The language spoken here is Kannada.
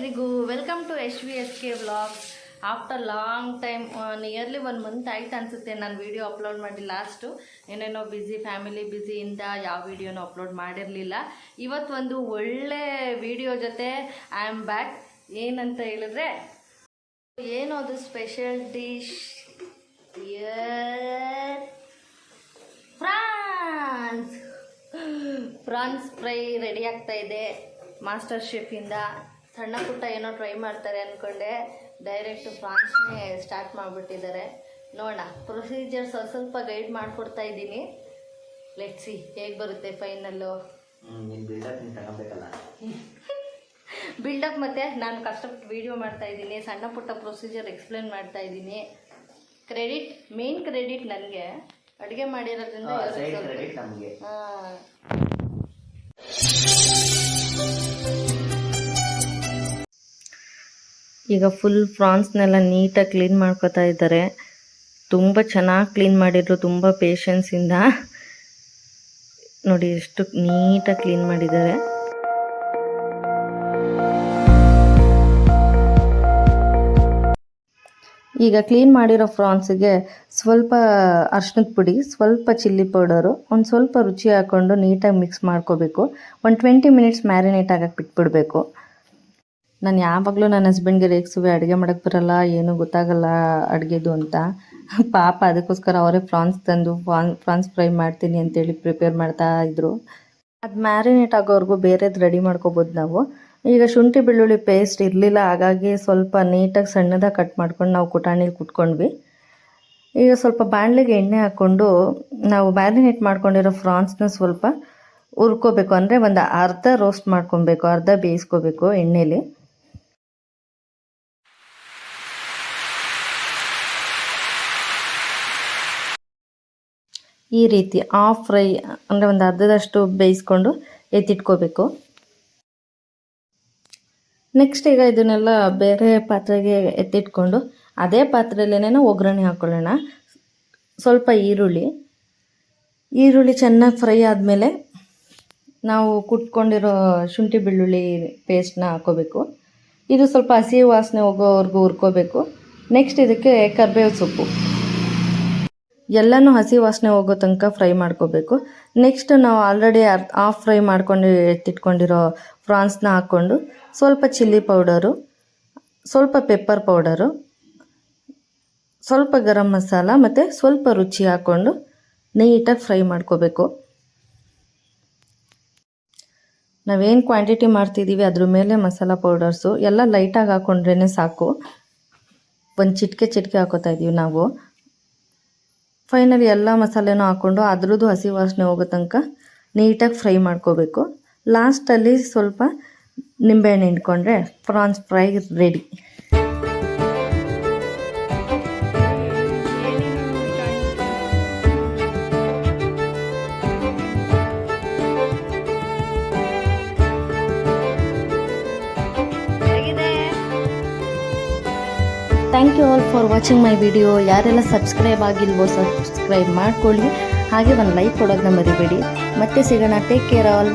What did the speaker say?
ಎಲ್ರಿಗೂ welcome to H V S K vlogs after long time nearly one month ಆಯ್ತು ಅನಿಸುತ್ತೆ ನಾನು ವೀಡಿಯೋ ಅಪ್ಲೋಡ್ ಮಾಡಿ ಲಾಸ್ಟು ಏನೇನೋ ಬ್ಯುಸಿ ಫ್ಯಾಮಿಲಿ ಬ್ಯುಸಿಯಿಂದ ಯಾವ ವೀಡಿಯೋನೂ ಅಪ್ಲೋಡ್ ಮಾಡಿರಲಿಲ್ಲ. ಇವತ್ತು ಒಂದು ಒಳ್ಳೆ ವಿಡಿಯೋ ಜೊತೆ ಐ ಆಮ್ ಬ್ಯಾಕ್ ಏನಂತ ಹೇಳಿದ್ರೆ, ಏನು ಅದು special dish prawns prawns fry ready ಆಗ್ತಾ ಇದೆ. ಮಾಸ್ಟರ್ ಶೆಫಿಂದ ಸಣ್ಣ ಪುಟ್ಟ ಏನೋ ಟ್ರೈ ಮಾಡ್ತಾರೆ ಅಂದ್ಕೊಂಡೆ ಡೈರೆಕ್ಟ್ ಫ್ರಾನ್ಸ್ನೇ ಸ್ಟಾರ್ಟ್ ಮಾಡಿಬಿಟ್ಟಿದ್ದಾರೆ. ನೋಡೋಣ ಪ್ರೊಸೀಜರ್ ಸ್ವಲ್ಪ ಸ್ವಲ್ಪ ಗೈಡ್ ಮಾಡಿಕೊಡ್ತಾ ಇದ್ದೀನಿ. ಲೆಟ್ಸಿ ಹೇಗೆ ಬರುತ್ತೆ ಫೈನಲ್ಲು ಬಿಲ್ಡಪ್ ಮತ್ತೆ ನಾನು ಕಷ್ಟಪಟ್ಟು ವೀಡಿಯೋ ಮಾಡ್ತಾ ಇದ್ದೀನಿ ಸಣ್ಣ ಪುಟ್ಟ ಪ್ರೊಸೀಜರ್ ಎಕ್ಸ್ಪ್ಲೇನ್ ಮಾಡ್ತಾ ಇದ್ದೀನಿ. ಕ್ರೆಡಿಟ್ ಮೇನ್ ಕ್ರೆಡಿಟ್ ನನಗೆ. ಅಡುಗೆ ಮಾಡಿರೋದ್ರಿಂದ ಹಾ. ಈಗ ಫುಲ್ ಫ್ರಾನ್ಸ್ನೆಲ್ಲ ನೀಟಾಗಿ ಕ್ಲೀನ್ ಮಾಡ್ಕೊತಾ ಇದ್ದಾರೆ. ತುಂಬ ಚೆನ್ನಾಗಿ ಕ್ಲೀನ್ ಮಾಡಿದ್ರು, ತುಂಬ ಪೇಷನ್ಸಿಂದ ನೋಡಿ ಎಷ್ಟು ನೀಟಾಗಿ ಕ್ಲೀನ್ ಮಾಡಿದ್ದಾರೆ. ಈಗ ಕ್ಲೀನ್ ಮಾಡಿರೋ ಫ್ರಾನ್ಸಿಗೆ ಸ್ವಲ್ಪ ಅರ್ಶಿನದ ಪುಡಿ, ಸ್ವಲ್ಪ ಚಿಲ್ಲಿ ಪೌಡರು ಒಂದು ಸ್ವಲ್ಪ ರುಚಿ ಹಾಕ್ಕೊಂಡು ನೀಟಾಗಿ ಮಿಕ್ಸ್ ಮಾಡ್ಕೋಬೇಕು. ಒಂದು ಟ್ವೆಂಟಿ ಮಿನಿಟ್ಸ್ ಮ್ಯಾರಿನೇಟ್ ಆಗಕ್ಕೆ ಬಿಟ್ಬಿಡಬೇಕು ನಾನು ಯಾವಾಗಲೂ ನನ್ನ ಹಸ್ಬೆಂಡ್ಗೆ ರೇಗಿಸುವೆ ಅಡುಗೆ ಮಾಡೋಕ್ಕೆ ಬರಲ್ಲ, ಏನೂ ಗೊತ್ತಾಗಲ್ಲ ಅಡುಗೆದು ಅಂತ. ಪಾಪ ಅದಕ್ಕೋಸ್ಕರ ಅವರೇ ಫ್ರಾನ್ಸ್ ತಂದು ಫ್ರಾನ್ ಫ್ರಾನ್ಸ್ ಫ್ರೈ ಮಾಡ್ತೀನಿ ಅಂತೇಳಿ ಪ್ರಿಪೇರ್ ಮಾಡ್ತಾ ಇದ್ರು. ಅದು ಮ್ಯಾರಿನೇಟ್ ಆಗೋವರೆಗೂ ಬೇರೆದು ರೆಡಿ ಮಾಡ್ಕೋಬೋದು ನಾವು. ಈಗ ಶುಂಠಿ ಬೆಳ್ಳುಳ್ಳಿ ಪೇಸ್ಟ್ ಇರಲಿಲ್ಲ, ಹಾಗಾಗಿ ಸ್ವಲ್ಪ ನೀಟಾಗಿ ಸಣ್ಣದಾಗಿ ಕಟ್ ಮಾಡ್ಕೊಂಡು ನಾವು ಕುಟಾಣಿಲಿ ಕುಟ್ಕೊಂಡ್ವಿ. ಈಗ ಸ್ವಲ್ಪ ಬಾಣಲೆಗೆ ಎಣ್ಣೆ ಹಾಕ್ಕೊಂಡು ನಾವು ಮ್ಯಾರಿನೇಟ್ ಮಾಡ್ಕೊಂಡಿರೋ ಫ್ರಾನ್ಸ್ನ ಸ್ವಲ್ಪ ಹುರ್ಕೋಬೇಕು. ಅಂದರೆ ಒಂದು ಅರ್ಧ ರೋಸ್ಟ್ ಮಾಡ್ಕೊಬೇಕು, ಅರ್ಧ ಬೇಯಿಸ್ಕೋಬೇಕು ಎಣ್ಣೆಲಿ. ಈ ರೀತಿ ಆಫ್ ಫ್ರೈ ಅಂದರೆ ಒಂದು ಅರ್ಧದಷ್ಟು ಬೇಯಿಸ್ಕೊಂಡು ಎತ್ತಿಟ್ಕೋಬೇಕು. ನೆಕ್ಸ್ಟ್ ಈಗ ಇದನ್ನೆಲ್ಲ ಬೇರೆ ಪಾತ್ರೆಗೆ ಎತ್ತಿಟ್ಕೊಂಡು ಅದೇ ಪಾತ್ರೆಯಲ್ಲೇನೆ ಒಗ್ಗರಣೆ ಹಾಕ್ಕೊಳ್ಳೋಣ ಸ್ವಲ್ಪ ಈರುಳ್ಳಿ. ಈರುಳ್ಳಿ ಚೆನ್ನಾಗಿ ಫ್ರೈ ಆದಮೇಲೆ ನಾವು ಕುಟ್ಕೊಂಡಿರೋ ಶುಂಠಿ ಬೆಳ್ಳುಳ್ಳಿ ಪೇಸ್ಟ್ನ ಹಾಕೋಬೇಕು ಇದು ಸ್ವಲ್ಪ ಹಸಿ ವಾಸನೆ ಹೋಗೋವರೆಗೂ ಹುರ್ಕೋಬೇಕು. ನೆಕ್ಸ್ಟ್ ಇದಕ್ಕೆ ಕರ್ಬೇವು ಸೊಪ್ಪು. ಎಲ್ಲನೂ ಹಸಿ ವಾಸನೆ ಹೋಗೋ ತನಕ ಫ್ರೈ ಮಾಡ್ಕೋಬೇಕು. ನೆಕ್ಸ್ಟ್ ನಾವು ಆಲ್ರೆಡಿ ಆಫ್ ಫ್ರೈ ಮಾಡ್ಕೊಂಡು ಎತ್ತಿಟ್ಕೊಂಡಿರೋ ಫ್ರಾನ್ಸ್ನ ಹಾಕ್ಕೊಂಡು ಸ್ವಲ್ಪ ಚಿಲ್ಲಿ ಪೌಡರು, ಸ್ವಲ್ಪ ಪೆಪ್ಪರ್ ಪೌಡರು, ಸ್ವಲ್ಪ ಗರಂ ಮಸಾಲ ಮತ್ತು ಸ್ವಲ್ಪ ರುಚಿ ಹಾಕ್ಕೊಂಡು ನೀಟಾಗಿ ಫ್ರೈ ಮಾಡ್ಕೋಬೇಕು. ನಾವೇನು ಕ್ವಾಂಟಿಟಿ ಮಾಡ್ತಿದ್ದೀವಿ ಅದ್ರ ಮೇಲೆ ಮಸಾಲ ಪೌಡರ್ಸು ಎಲ್ಲ ಲೈಟಾಗಿ ಹಾಕ್ಕೊಂಡ್ರೇ ಸಾಕು. ಒಂದು ಚಿಟಿಕೆ ಚಿಟಿಕೆ ಹಾಕೋತಾ ಇದ್ದೀವಿ ನಾವು. ಫೈನಲಿ ಎಲ್ಲ ಮಸಾಲೆನೂ ಹಾಕ್ಕೊಂಡು ಅದ್ರದ್ದು ಹಸಿ ವಾಸನೆ ಹೋಗೋ ತನಕ ನೀಟಾಗಿ ಫ್ರೈ ಮಾಡ್ಕೋಬೇಕು. ಲಾಸ್ಟಲ್ಲಿ ಸ್ವಲ್ಪ ನಿಂಬೆಹಣ್ಣು ಹಿಂಡ್ಕೊಂಡ್ರೆ prawns fry ready thank you all for watching my video ಯಾರೆಲ್ಲ ಸಬ್ಸ್ಕ್ರೈಬ್ ಆಗಿಲ್ವೋ ಸಬ್ಸ್ಕ್ರೈಬ್ ಮಾಡ್ಕೊಳ್ಳಿ. ಹಾಗೆ ಒಂದು ಲೈಕ್ ಕೊಡೋದನ್ನ ಮರಿಬೇಡಿ. ಮತ್ತೆ ಸಿಗೋಣ. Take care all